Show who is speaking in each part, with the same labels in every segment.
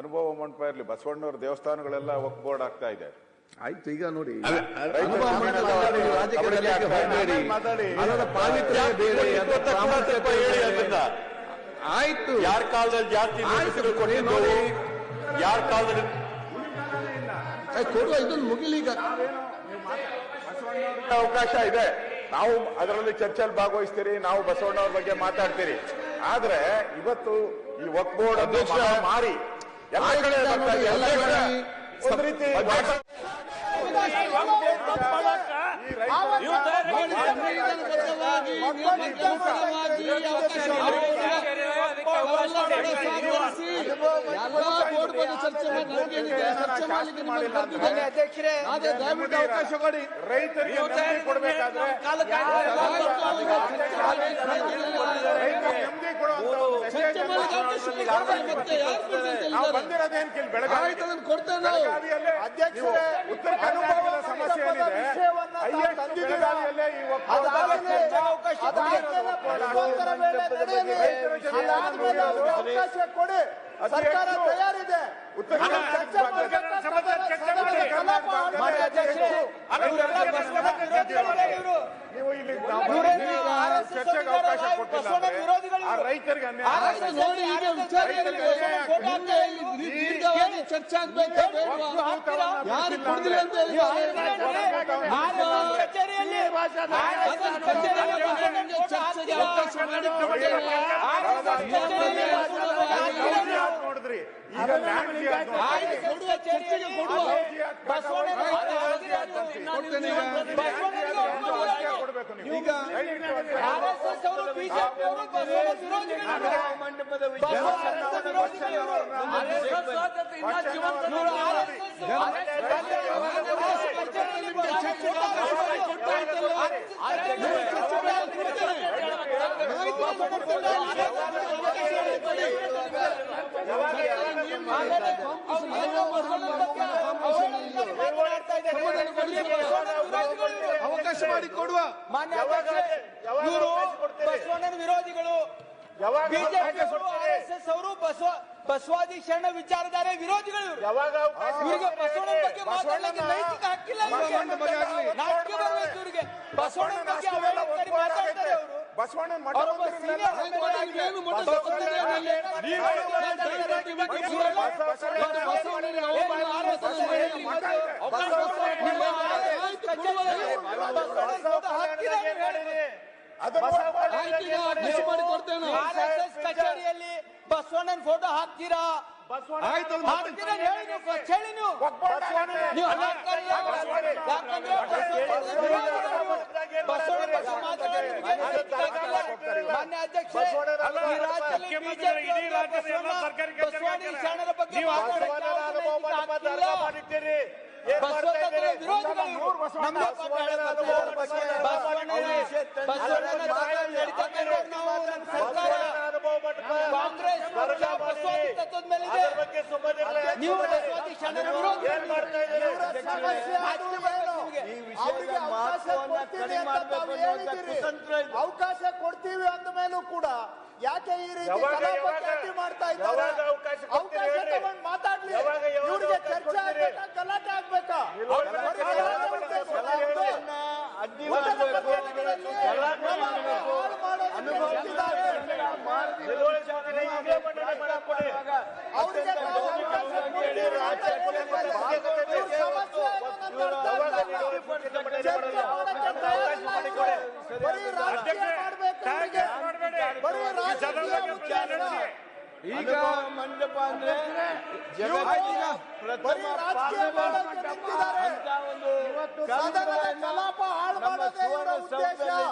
Speaker 1: ಅನುಭವ ಮಂಟಪ ಇರಲಿ ಬಸವಣ್ಣವ್ರ ದೇವಸ್ಥಾನಗಳೆಲ್ಲ ವಕ್ ಬೋರ್ಡ್ ಆಗ್ತಾ ಇದೆ
Speaker 2: ಆಯ್ತು ಈಗ ನೋಡಿ. ಆಯ್ತು
Speaker 3: ಯಾರ ಕಾಲದಲ್ಲಿ ಜಾಸ್ತಿ
Speaker 2: ನೋಡಿ.
Speaker 3: ಯಾರ ಕಾಲದಲ್ಲಿ
Speaker 2: ಕೊಡುವ ಇದನ್ನು ಮುಗಿಲೀಗ
Speaker 1: ಅವಕಾಶ ಇದೆ ನಾವು ಅದರಲ್ಲಿ ಚರ್ಚೆಯಲ್ಲಿ ಭಾಗವಹಿಸ್ತೀರಿ ನಾವು ಬಸವಣ್ಣವ್ರ ಬಗ್ಗೆ ಮಾತಾಡ್ತೀರಿ ಆದ್ರೆ ಇವತ್ತು ಈ ಒಕ್ ಬೋರ್ಡ್ ಮಾರಿ ಎಲ್ಲ ಕಡೆ ಬರ್ತಾ ಇದೆ.
Speaker 2: ಎಲ್ಲ ಕಡೆ
Speaker 1: ಒಂದ್ ರೀತಿ.
Speaker 4: ಅಧ್ಯಕ್ಷರೇ
Speaker 2: ದಯವಿಟ್ಟು ಅವಕಾಶ ಕೊಡಿ
Speaker 1: ರೈತರಿಗೆ ಕೊಡಬೇಕಾದ್ರೆ ಕೊಡ್ಬೇಕಾದ್ರೆ ರೈತರಿಗೆ ನೆಮ್ಮದಿ ಕೊಡುವಂತ ಒಂದು
Speaker 2: ಚರ್ಚೆ
Speaker 1: message
Speaker 2: ಮಾಡಿ ಅವಕಾಶ ಕೊಡಿ. ಮತ್ತೆ ಯಾರು ಬಿಡ್ತಾರೆ
Speaker 1: ನಾವು? ಬಂದಿರೋದೇನ್ ಬೆಳಗಾವಿ
Speaker 4: ಅಧ್ಯಕ್ಷರೇ,
Speaker 1: ಉತ್ತರ ಸಮಸ್ಯೆ ಏನಿದೆ? ಬೆಳಗಾವಿಯಲ್ಲೇ ಈ
Speaker 4: ಅವಕಾಶ ಕೊಡಿ. ಸರ್ಕಾರ ತಯಾರಿದೆ.
Speaker 1: ಉತ್ತರ ಕರ್ನಾಟಕ
Speaker 4: ಚರ್ಚೆ ಮಾಡ್ಬೇಕಾ ಸದನ ಕಲಾಪ ಆಡ್ಬೇಕು ಅಧ್ಯಕ್ಷರೇ. ಇವರೆಲ್ಲ ಬಸವಣ್ಣ ವಿರೋಧಿಗಳೇ ಇವರು.
Speaker 1: ನೀವು ಇಲ್ಲಿ ನಾವು
Speaker 4: ಇವರೇನು
Speaker 1: ಈಗ
Speaker 4: RSS
Speaker 1: ಚರ್ಚೆಗೆ ಅವಕಾಶ
Speaker 4: ಸಂವಿಧಾನ
Speaker 1: ಕೊಟ್ಟಿಲ್ಲ
Speaker 4: ಬಸವಣ್ಣ
Speaker 1: ಅಂದ್ರೆ
Speaker 4: ವಿರೋಧಿಗಳು
Speaker 1: ಆ
Speaker 4: ಇವರು.
Speaker 1: ರೈತರಿಗೆ
Speaker 2: ನೋಡಿ ಈಗ ವಿಚಾರ ದೀರ್ಘವಾಗಿ ಚರ್ಚೆ ಆಗ್ಬೇಕಾ? ಯಾರು ಕುಡಿದಿಲ್ಲ ಅಂತ
Speaker 1: ನೋಡಿದ್ರಿ
Speaker 2: ಚರ್ಚೆಗೆ ಕೊಡುವ
Speaker 4: ಬಸವಣ್ಣ
Speaker 2: ಈಗ
Speaker 4: RSS ಅವರು ಬಿಜೆಪಿ ಅವರು ಬಸವಣ್ಣ ವಿರೋಧಿಗಳು
Speaker 2: ಮಂಟಪದ
Speaker 4: ಬಸವಣ್ಣ ವಿರೋಧಿಗಳು ಇವರು. ಇವರು RSS
Speaker 2: ಅವಕಾಶ ಮಾಡಿ ಕೊಡುವ
Speaker 4: ಮಾನ್ಯ ಇವರು ಬಸವಣ್ಣನ ವಿರೋಧಿಗಳು ಬಿಜೆಪಿ ಅವರು ಆರ್ಎಸ್ಎಸ್ ಅವರು ಬಸವ ಬಸವಾದಿ ಶರಣ ವಿಚಾರಧಾರೆ ವಿರೋಧಿಗಳು ಇವರು. ಇವರಿಗೆ ಬಸವಣ್ಣನ ಬಗ್ಗೆ ಮಾತಾಡಲಿಕ್ಕೆ ನೈತಿಕ ಹಕ್ಕಿಲ್ಲ ನಾಟಕ ಬರಬೇಕು ಇವರಿಗೆ. ಬಸವಣ್ಣನ ಬಗ್ಗೆ ಅವಹೇಳನಕಾರಿ ಮಾತಾಡ್ತಾರೆ ಅವರು
Speaker 1: ಬಸವಣ್ಣನ ಮಠ
Speaker 4: ಅವರು ಒಬ್ಬ
Speaker 1: ಮಂದಿರಗಳೆಲ್ಲ
Speaker 4: senior
Speaker 2: ಆಯ್ತು, ಆಯ್ತು, ಏನು ಮಠ ಗೊತ್ತಿದೆ ನನಗೆ. ಬಸವಣ್ಣನಿಗೆ ಅವಮಾನ ಆರೋಪನೆ ಮಾಡಿ ಆಯ್ತು, ಈಗ ಅಧ್ಯಕ್ಷ ಮಾಡಿ ಕೊಡ್ತೇವೆ ನಾವು.
Speaker 4: ಆರ್ಎಸ್ಎಸ್ ಕಚೇರಿಯಲ್ಲಿ ಬಸವಣ್ಣನ ಫೋಟೋ ಹಾಕ್ತೀರಾ?
Speaker 2: ಆಯ್ತು, ಅದು ಮತ್ತೆ-
Speaker 4: ಹಾಕ್ತೀರಾ ಹೇಳಿ ನೀವು first ಹೇಳಿ ನೀವು ನೀವು ಹಾಕ್ತಾರೆ ಯಾಕಂದ್ರೆ ಬಸವಣ್ಣ ಬಗ್ಗೆ ಮಾತಾಡೋದು ನಿಮಗೆ ನೈತಿಕ ಹಕ್ಕಿಲ್ಲ. ಮಾನ್ಯ ಅಧ್ಯಕ್ಷ ಈ ರಾಜ್ಯದಲ್ಲಿ ಬಿಜೆಪಿ ಬಸವಾದಿ ಶರಣರ ಬಗ್ಗೆ ಮಾತಾಡೋಕೆ ನೈತಿಕ ಹಕ್ಕಿಲ್ಲ. ಬಸವತಂತ್ರ ವಿರೋಧಿಗಳು ಇವರು. ನಮ್ಗೆ ಮಾತಾಡೋದು ಬಸವಣ್ಣ ಬಸವಣ್ಣನ ತತ್ವದಲ್ಲಿ ನಡೀತಕ್ಕಂಥ ನಾವು ನಮ್ಮ ಸರ್ಕಾರ ಕಾಂಗ್ರೆಸ್ ಪಕ್ಷ ಬಸವಾದಿ ತತ್ವದ ಮೇಲೆ ಇದೆ ನೀವು ಬಸವಾದಿ ಶರಣರ ವಿರೋಧಿ
Speaker 5: ಈ ವಿಷಯದ ಇದು.
Speaker 4: ಅವಕಾಶ ಕೊಡ್ತೀವಿ ಅಂದ ಮೇಲೂ ಕೂಡ ಯಾಕೆ ಈ ರೀತಿ ಮಾಡ್ತಾ ಇದ್ದಾರೆ?
Speaker 5: ಅವಕಾಶ ಕೊಡ್ತೀರಿ
Speaker 4: ಅವಕಾಶ
Speaker 5: ಹೇಳಿ?
Speaker 4: ತಗೊಂಡು ಮಾತಾಡ್ಲಿ
Speaker 5: ಯಾವಾಗ- ಯಾವಾಗ
Speaker 4: ಇವ್ರಿಗೆ
Speaker 5: ಅವಕಾಶ
Speaker 4: ಚರ್ಚೆ
Speaker 5: ಕೊಡ್ತೀರಿ?
Speaker 4: ಆಗ್ಬೇಕಾ ಗಲಾಟೆ ಆಗ್ಬೇಕಾ
Speaker 5: ನಿಲುವಳಿ
Speaker 4: ಬರೀ
Speaker 5: ಕಲಾಪ
Speaker 4: ಗಲಾಟೆ
Speaker 5: ಮಾಡಬೇಕು,
Speaker 4: ಉದ್ದೇಶ
Speaker 5: ಕಲಾಪವನ್ನ ಅಡ್ಡಿ ಮಾಡಬೇಕು, ಗಲಾಟೆ ಮಾಡಬೇಕು, ಅನುಭವ
Speaker 4: ಮಾಡ್ತಿದ್ದಾರೆ.
Speaker 5: ನಿಲುವಳಿ ಸೂಚನೆ ಇದೇ ಮಂಡನೆ ಮಾಡಕ್ ಕೊಡಿ.
Speaker 4: ಅವ್ರಿಗೆ ನಾವು ಅವಕಾಶ ಕೊಡ್ತೀವಿ ಅಂತ ಹೇಳಿದ್ದಾರೆ. ಇವ್ರ ಸಮಸ್ಯೆ ಏನು ಅಂತ ಅರ್ಥ ಆಗ್ತಾ ಇಲ್ಲ. ಚರ್ಚೆ ಮಾಡಕ್ಕೆ ತಯಾರಿಲ್ಲ ಇವ್ರು. ಬರೀ ರಾಜಕೀಯ ಮಾಡ್ಬೇಕು ಇವ್ರಿಗೆ. ಬರೀ ರಾಜಕೀಯ ಉದ್ದೇಶ.
Speaker 5: ಈಗ ಮಂಟಪ ಅಂದ್ರೆ
Speaker 4: ಜಗತ್ತಿನ ಈಗ.
Speaker 5: ಪ್ರಥಮ
Speaker 4: ನಿಂತಿದ್ದಾರೆ.
Speaker 5: ಅಂತ ಒಂದು
Speaker 4: ಕಲಾಪ ಹಾಳು ಮಾಡೋದೇ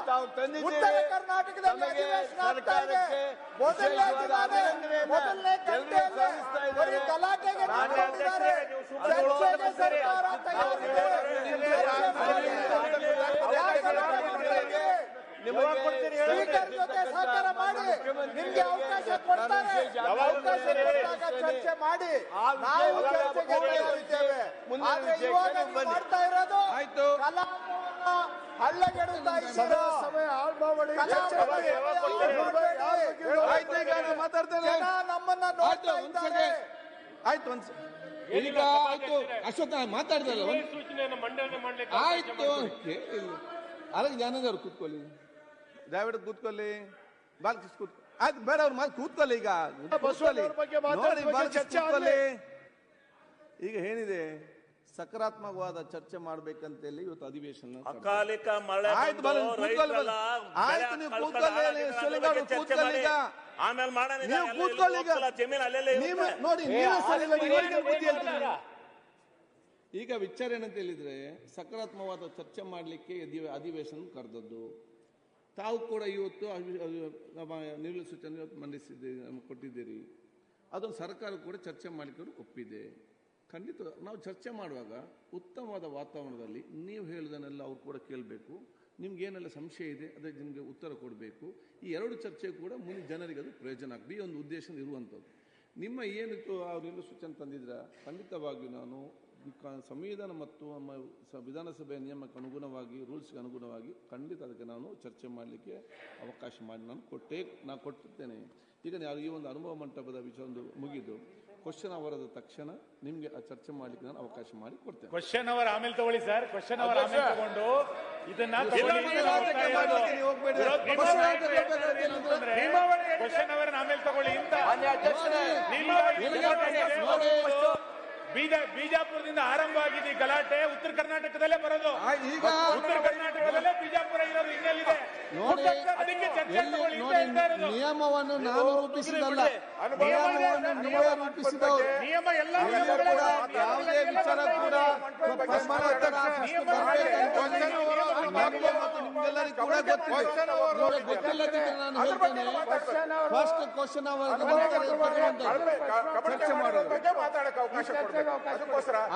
Speaker 5: ತಾವು
Speaker 4: ಉತ್ತರ ಕರ್ನಾಟಕದಲ್ಲಿ ಅಧಿವೇಶನ ಆಗ್ತಾ ಇದೆ. ಮೊದಲನೇ ಗಂಟೆಯಲ್ಲೇ ಬರೀ ಗಲಾಟೆಗೆ ಚರ್ಚೆಗೆ ಸರ್ಕಾರ ತಯಾರಿದೆ ಚರ್ಚೆ ಮಾಡಿ. ಯಾಕೆ ಗಲಾಟೆ ಮಾಡ್ತಾರೆ? ಸ್ಪೀಕರ್ ಜೊತೆ ಸಹಕಾರ ಮಾಡಿ. ನಿಮ್ಗೆ ಅವಕಾಶ ಕೊಡ್ತಾರೆ. ಅವಕಾಶ ಕೊಟ್ಟಾಗ ಚರ್ಚೆ ಮಾಡಿ. ನಾವು ಚರ್ಚೆಗೆ ತಯಾರಿದ್ದೇವೆ ಆದ್ರೆ ಇವಾಗ ಮಾಡ್ತಾ ಇರೋದು. ಕಲಾಪವನ್ನ ಹಳ್ಳಗೆಡುತ್ತಾ ಇದ್ದೀರಾ?
Speaker 5: ಸಮಯ
Speaker 2: ಮಾತಾಡ್ತೇನೆ.
Speaker 4: ನಮ್ಮನ್ನ ನೋಡ್ತಾ ಇದ್ದಾರೆ.
Speaker 2: ಆಯ್ತು ಒಂದ್ ಈಗ ಆಯ್ತು. ಅಶೋಕ ಮಾತಾಡಿದಲ್ಲ ಆಯ್ತು ಅಲ್ಲ ಜ್ಞಾನದವ್ರು ಕೂತ್ಕೊಳ್ಳಿ. ದಯವಿಟ್ಟು ಕೂತ್ಕೊಳ್ಳಿ. ಬಾಲ್ಕಿಸ್ ಕೂತ್ ಆಯ್ತು ಬೇಡ ಅವ್ರ ಮಾತು ಕೂತ್ಕೊಳ್ಳಿ ಈಗ. ಕೂತ್ಕೊಳ್ಳಿ.
Speaker 5: ಅವ್ರ ಬಗ್ಗೆ ಮಾತಾಡಿ,
Speaker 2: ನೋಡಿ ಕೂತ್ಕೊಳ್ಳಿ. ಈಗ ಏನಿದೆ? ಸಕಾರಾತ್ಮಕವಾದ ಚರ್ಚೆ ಮಾಡ್ಬೇಕಂತ ಹೇಳಿ ಇವತ್ತು ಅಧಿವೇಶನ
Speaker 6: ಅಕಾಲಿಕ ಮಳೆ
Speaker 2: ಆಯ್ತು ಆಯ್ತು ನೀವು ಕೂತ್ಕೊಳ್ಳಿ,
Speaker 6: ಚರ್ಚೆ
Speaker 2: ಕೂತ್ಕೊಳ್ಳಿ ಈಗ.
Speaker 6: ಆಮೇಲೆ ಮಾಡೋಣ
Speaker 2: ನೀವು ಕೂತ್ಕೊಳ್ಳಿ ಈಗ.
Speaker 6: ಜಮೀನು ಅಲ್ಲೆಲ್ಲೇ
Speaker 2: ನೀವು ನೋಡಿ ನೀವೇ ಇವರಿಗೆ ಬುದ್ಧಿ ಹೇಳ್ತೀರಿ. ಈಗ ವಿಚಾರ ಏನಂತ ಹೇಳಿದ್ರೆ ಸಕಾರಾತ್ಮಕವಾದ ಚರ್ಚೆ ಮಾಡಲಿಕ್ಕೆ ಅಧಿವೇಶನ ಕರೆದದ್ದು. ತಾವು ಕೂಡ ಇವತ್ತು ನಮ್ಮ ನಿರ್ವಹಣೆ ಸೂಚನೆ ಮಂಡಿಸಿದ್ದೀರಿ ಕೊಟ್ಟಿದ್ದೀರಿ. ಅದನ್ನು ಸರ್ಕಾರ ಕೂಡ ಚರ್ಚೆ ಮಾಡಿಕೊಂಡು ಒಪ್ಪಿದೆ. ಖಂಡಿತ ನಾವು ಚರ್ಚೆ ಮಾಡುವಾಗ ಉತ್ತಮವಾದ ವಾತಾವರಣದಲ್ಲಿ ನೀವು ಹೇಳಿದನ್ನೆಲ್ಲ ಅವ್ರು ಕೂಡ ಕೇಳಬೇಕು. ನಿಮ್ಗೇನೆಲ್ಲ ಸಂಶಯ ಇದೆ ಅದಕ್ಕೆ ನಿಮಗೆ ಉತ್ತರ ಕೊಡಬೇಕು. ಈ ಎರಡು ಚರ್ಚೆ ಕೂಡ ಮುಂದೆ ಜನರಿಗೆ ಅದು ಪ್ರಯೋಜನ ಆಗ್ತದೆ. ಈ ಒಂದು ಉದ್ದೇಶ ಇರುವಂಥದ್ದು. ನಿಮ್ಮ ಏನಿತ್ತು ಅವರೆಲ್ಲ ಸೂಚನೆ ತಂದಿದ್ರ? ಖಂಡಿತವಾಗಿಯೂ ನಾನು ಸಂವಿಧಾನ ಮತ್ತು ನಮ್ಮ ಸ- ವಿಧಾನಸಭೆಯ ನಿಯಮಕ್ಕೆ ಅನುಗುಣವಾಗಿ ರೂಲ್ಸ್ಗೆ ಅನುಗುಣವಾಗಿ ಖಂಡಿತ ಅದಕ್ಕೆ ನಾನು ಚರ್ಚೆ ಮಾಡಲಿಕ್ಕೆ ಅವಕಾಶ ಮಾಡಿ ನಾನು ಕೊಟ್ಟೇ ನಾನು ಕೊಟ್ಟಿರ್ತೇನೆ. ಈಗ ನಾನು ಈ ಒಂದು ಅನುಭವ ಮಂಟಪದ ವಿಷಯ ಒಂದು ಮುಗಿದು ಕ್ವಶನ್ ಅವರದ ತಕ್ಷಣ ನಿಮಗೆ ಆ ಚರ್ಚೆ ಮಾಡಲಿಕ್ಕೆ ನಾನು ಅವಕಾಶ ಮಾಡಿ ಕೊಡ್ತೇನೆ.
Speaker 7: ಕ್ವಶನ್ ಅವರ್ ಆಮೇಲೆ ತಗೊಳ್ಳಿ ಸರ್ ಕ್ವಶನ್ ಅವರ್ ಆಮೇಲೆ ತಗೊಂಡು ಇದನ್ನ ಕ್ವಶನ್ ಅವರ್ ಆಮೇಲೆ ತಗೊಳ್ಳಿ ಇಂತ. ಬೀಜ ಬಿಜಾಪುರದಿಂದ ಆರಂಭ ಆಗಿದೆ ಈ ಗಲಾಟೆ. ಉತ್ತರ ಕರ್ನಾಟಕದಲ್ಲೇ ಬರೋದು.
Speaker 2: ಈಗ
Speaker 7: ಉತ್ತರ ಕರ್ನಾಟಕದಲ್ಲೇ ಬಿಜಾಪುರ ಇರೋದು ಇನ್ನೆಲ್ಲಿದೆ?
Speaker 2: ನೋಡಿ
Speaker 7: ಅದಕ್ಕೆ ಚರ್ಚೆ
Speaker 2: ನಿಯಮವನ್ನು ನಾನು ರೂಪಿಸಿದಲ್ಲ
Speaker 1: ಅನುಭವ
Speaker 2: ನಿಯಮವನ್ನು ನೀವೇ ರೂಪಿಸಿದವರು
Speaker 7: ನಿಯಮ ಎಲ್ಲ
Speaker 2: ಯಾವುದೇ ವಿಚಾರ ಕೂಡ ನಿಮ್ಗೆಲ್ಲರಿಗೂ ಕೂಡ ಗೊತ್ತಿದೆ. ನೋಡಿ, ಗೊತ್ತಿಲ್ಲದಿದ್ರೆ ನಾನು ಹೇಳ್ತೇನೆ. ಫಸ್ಟ್ ಕ್ವಶನ್ ಅವರ್ ಚರ್ಚೆ ಮಾಡೋದು.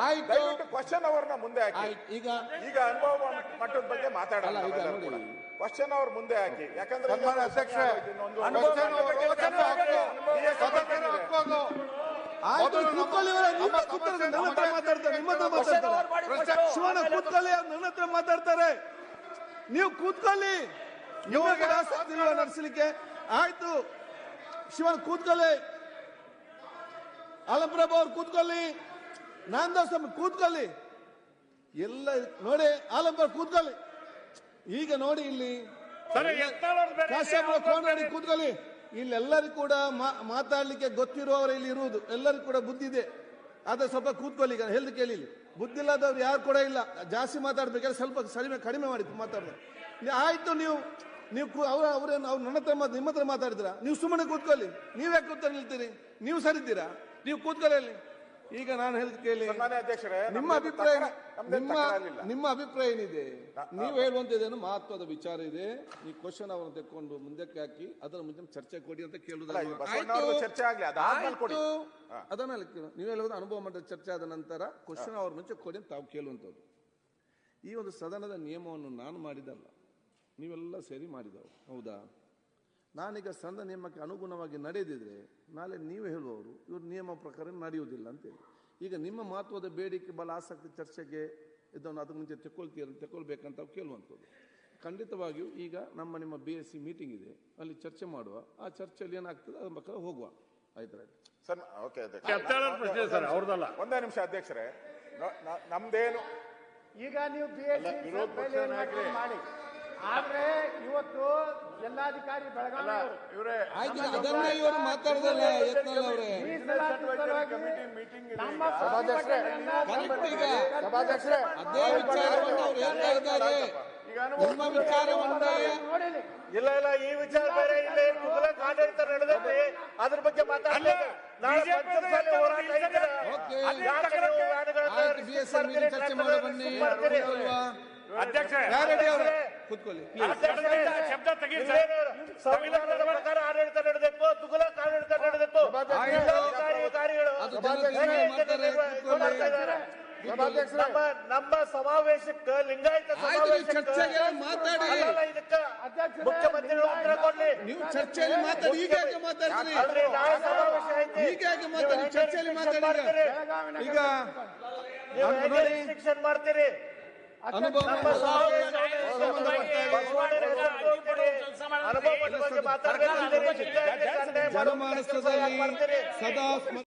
Speaker 2: ಆಯ್ತು.
Speaker 1: ದಯವಿಟ್ಟು ಕ್ವಶನ್ ಅವರ್ನ ಮುಂದೆ ಹಾಕಿ.
Speaker 2: ಆಯ್ತು ಈಗ
Speaker 1: ಈಗ ಅನುಭವ ಮಟ್ಟದ ಬಗ್ಗೆ ಮಾತಾಡಲ್ಲ
Speaker 2: ಅಲ್ಲ, ಈಗ
Speaker 1: ನಾವೆಲ್ಲರೂ
Speaker 2: ನೋಡಿ.
Speaker 1: ಕ್ವಶನ್ ಅವರ್ ಮುಂದೆ ಹಾಕಿ. ಯಾಕಂದ್ರೆ
Speaker 5: ಸನ್ಮಾನ್ಯ ಅಧ್ಯಕ್ಷರೇ,
Speaker 1: ಇನ್ನೊಂದು
Speaker 5: ಅನುಭವ
Speaker 1: ಬಗ್ಗೆ
Speaker 5: ಕ್ವಶನ್
Speaker 1: ಮಾತಾಡಿ.
Speaker 5: ಹಾಕು.
Speaker 1: ಈ ಸದಸ್ಯರ ಹಕ್ಕು.
Speaker 2: ಆಯ್ತು ಕೂತ್ಕೊಳ್ಳಿ ಇವರೇ, ನಿಮ್ಮ ಕೂತ್ಕೊಳ್ಳಿ, ನನ್ನ ಹತ್ರ ಮಾತಾಡ್ತಾರೆ ನಿಮ್ಮ ಹತ್ರ ಮಾತಾಡ್ತಾರೆ. ಶಿವಣ್ಣ ಕೂತ್ಕೊಳ್ಳಿ ಅವ್ರು ನನ್ನ ಹತ್ರ ಮಾತಾಡ್ತಾರೆ. ನೀವು ಕೂತ್ಕೊಳ್ಳಿ. ನೀವು ಕೂಡ ಆಸಕ್ತಿ ಇಲ್ವಾ ನಡೆಸಲಿಕ್ಕೆ. ಆಯ್ತು. ಶಿವನ್ ಕೂತ್ಕೊಳ್ಳಿ. ಅಲಪ್ರಭ ಅವ್ರು ಕೂತ್ಕೊಳ್ಳಿ. ನಾಂದಾಸ್ ಕೂತ್ಕೊಳ್ಳಿ. ಎಲ್ಲ ನೋಡಿ ಆಲಂಬರ್ ಕೂತ್ಕೊಳ್ಳಿ. ಈಗ ನೋಡಿ ಇಲ್ಲಿ. ಕೋನಡಿ ಕೂತ್ಕೊಳ್ಳಿ. ಇಲ್ಲೆಲ್ಲರಿಗೂ ಕೂಡ ಮಾತಾಡ್ಲಿಕ್ಕೆ ಗೊತ್ತಿರುವವರು ಇಲ್ಲಿ ಇರುವುದು. ಎಲ್ಲರಿಗೂ ಕೂಡ ಬುದ್ಧಿ ಇದೆ. ಆದ್ರೆ ಸ್ವಲ್ಪ ಕೂತ್ಕೊಳ್ಳಿ ಈಗ ಹೇಳ್ದು ಕೇಳಿ ಇಲ್ಲಿ. ಬುದ್ಧಿ ಇಲ್ಲದವ್ರು ಯಾರು ಕೂಡ ಇಲ್ಲ. ಜಾಸ್ತಿ ಮಾತಾಡ್ಬೇಕಾದ್ರೆ ಸ್ವಲ್ಪ ಸರಿಮೆ ಕಡಿಮೆ ಮಾಡಿ ಮಾತಾಡಿದ್ರೆ ಆಯ್ತು ನೀವು ನೀವು ಅವ್ರ ಅವ್ರೇನು ಅವ್ರು ನನ್ನ ಹತ್ರ ನಿಮ್ಮ ಹತ್ರ ಮಾತಾಡಿದ್ರ? ನೀವು ಸುಮ್ಮನೆ ಕೂತ್ಕೊಳ್ಳಿ. ನೀವ್ಯಾಕೆ ಕೂತ್ಕೊಂಡು ನಿಲ್ತೀರಿ? ನೀವು ಸರಿದ್ದೀರಾ? ನೀವು ಕೂತ್ಕೊಳ್ಳಿ ಈಗ ನಾನು ಹೇಳಿದ ಕೇಳಿ.
Speaker 1: ಸನ್ಮಾನ್ಯ ಅಧ್ಯಕ್ಷರೇ
Speaker 2: ನಿಮ್ಮ
Speaker 1: ನಮ್ದೇನು
Speaker 2: ಅಭಿಪ್ರಾಯ
Speaker 1: ತಕರ- ನಮ್ದೇನು
Speaker 2: ನಿಮ್ಮ. ನಿಮ್ಮ ಅಭಿಪ್ರಾಯ ಏನಿದೆ? ನೀವು ಹೇಳುವಂತದೇನು ಮಹತ್ವದ ವಿಚಾರ ಇದೆ? ಈ ಕ್ವಶನ್ ಅವರನ್ನು ತೆಕ್ಕೊಂಡು ಮುಂದಕ್ಕೆ ಹಾಕಿ ಅದರ ಮುಂಚೆ ಚರ್ಚೆ ಕೊಡಿ ಅಂತ
Speaker 1: ಅಲ್ಲ, ಈ ಬಸವಣ್ಣವ್ರದ್ದು ಚರ್ಚೆ ಆಗ್ಲಿ, ಅದಾದ್ಮೇಲೆ ಕೊಡಿ.
Speaker 2: ಅದನ್ನ ನೀವು ಹೇಳುವುದು ಅನುಭವ ಮಟ್ಟದ ಚರ್ಚೆ ಆದ ನಂತರ ಕ್ವಶನ್ ಅವ್ರ ಮುಂಚೆ ಕೊಡಿ ಅಂತ ತಾವು ಕೇಳುವಂಥದ್ದು. ಈ ಒಂದು ಸದನದ ನಿಯಮವನ್ನು ನಾನು ಮಾಡಿದಲ್ಲ ನೀವೆಲ್ಲ ಸೇರಿ ಮಾಡಿದವು ಹೌದಾ? ನಾನೀಗ ಸಂದ ನಿಯಮಕ್ಕೆ ಅನುಗುಣವಾಗಿ ನಡೆದಿದ್ರೆ ನಾಳೆ ನೀವು ಹೇಳುವವರು ಇವರು ನಿಯಮ ಪ್ರಕಾರ ನಡೆಯುವುದಿಲ್ಲ ಅಂತೇಳಿ. ಈಗ ನಿಮ್ಮ ಮಹತ್ವದ ಬೇಡಿಕೆ ಬಲ ಆಸಕ್ತಿ ಚರ್ಚೆಗೆ ಇದನ್ನು ಅದಕ್ಕೆ ಮುಂಚೆ ತೆಕ್ಕೊಳ್ತೀರ ತೆಕ್ಕೊಳ್ಬೇಕಂತ ಕೇಳುವಂಥದ್ದು. ಖಂಡಿತವಾಗಿಯೂ ಈಗ ನಮ್ಮ ನಿಮ್ಮ ಬಿ ಎಸ್ ಸಿ ಮೀಟಿಂಗ್ ಇದೆ ಅಲ್ಲಿ ಚರ್ಚೆ ಮಾಡುವ ಆ ಚರ್ಚೆಯಲ್ಲಿ ಏನಾಗ್ತದೆ ಅದ್ರ ಮಕ್ಕಳು ಹೋಗುವ. ಆಯ್ತು
Speaker 1: ಸರ್ ಓಕೆ
Speaker 7: ಪ್ರಶ್ನೆ ಸರ್ ಅವ್ರದಲ್ಲ
Speaker 1: ಒಂದೇ ನಿಮಿಷ ಅಧ್ಯಕ್ಷರೇ. ನಮ್ದೇನು?
Speaker 8: ಈಗ ನೀವು ಬಿ ಎಸ್ ಸಿ ಮಾಡಿ. ಆದ್ರೆ ಇವತ್ತು ಜಿಲ್ಲಾಧಿಕಾರಿ ಬೆಳಗಾವಿ ಅವರು
Speaker 5: ಇವರೇ
Speaker 2: ಆಯ್ತು ಅದನ್ನೇ ಇವರು ಮಾತಾಡಿದಲ್ಲ ಯತ್ನಾಳ್ ಅವರೇ.
Speaker 8: ಕಮಿಟಿ
Speaker 5: ಸಭಾಧ್ಯಕ್ಷರೇ,
Speaker 2: ಅದೇ ವಿಚಾರವನ್ನು ಅವ್ರು ಹೇಳ್ತಾ ಇದ್ದಾರೆ. ನಿಮ್ಮ ವಿಚಾರವನ್ನೇ
Speaker 8: ನೋಡಿಲಿ
Speaker 6: ಇಲ್ಲ ಇಲ್ಲ ಈ ವಿಚಾರ ಬೇರೆ ಇಲ್ಲಿ ತುಘಲಕ್ ಆಡಳಿತ ನಡೆದೈತಿ ಅದ್ರ ಬಗ್ಗೆ
Speaker 2: ಚರ್ಚೆ ಬನ್ನಿ? ಅಲ್ವಾ
Speaker 7: ಅಧ್ಯಕ್ಷ
Speaker 2: ಕೂತ್ಕೊಳ್ಳಿ.
Speaker 7: ಶಬ್ದ
Speaker 6: ಸಂವಿಧಾನದ ಪ್ರಕಾರ ಆಡಳಿತ
Speaker 2: ಮಾಡ್ತಾರೆ, ಕೂತ್ಕೊಳ್ಳಿ.
Speaker 6: ನಮ್ಮ ನಮ್ಮ ಸಮಾವೇಶಕ್ಕೆ ಲಿಂಗಾಯತ ಮುಖ್ಯಮಂತ್ರಿಗಳು ಉತ್ತರ ಕೊಡ್ಲಿ.
Speaker 2: ನೀವು ಚರ್ಚೆಯಲ್ಲಿ ಮಾತಾಡಿ ಈಗ ಯಾಕೆ ಮಾತಾಡ್ತೀರಿ. ಈಗ ಮಾತಾಡಿ ಚರ್ಚೆಯಲ್ಲಿ ಮಾತಾಡಿ ಈಗ.
Speaker 6: ಹೇಗೆ restriction ಮಾಡ್ತೀರಿ?
Speaker 2: ಅನುಭವ ಜನಮಾನಸದಲ್ಲಿ ಸದಾ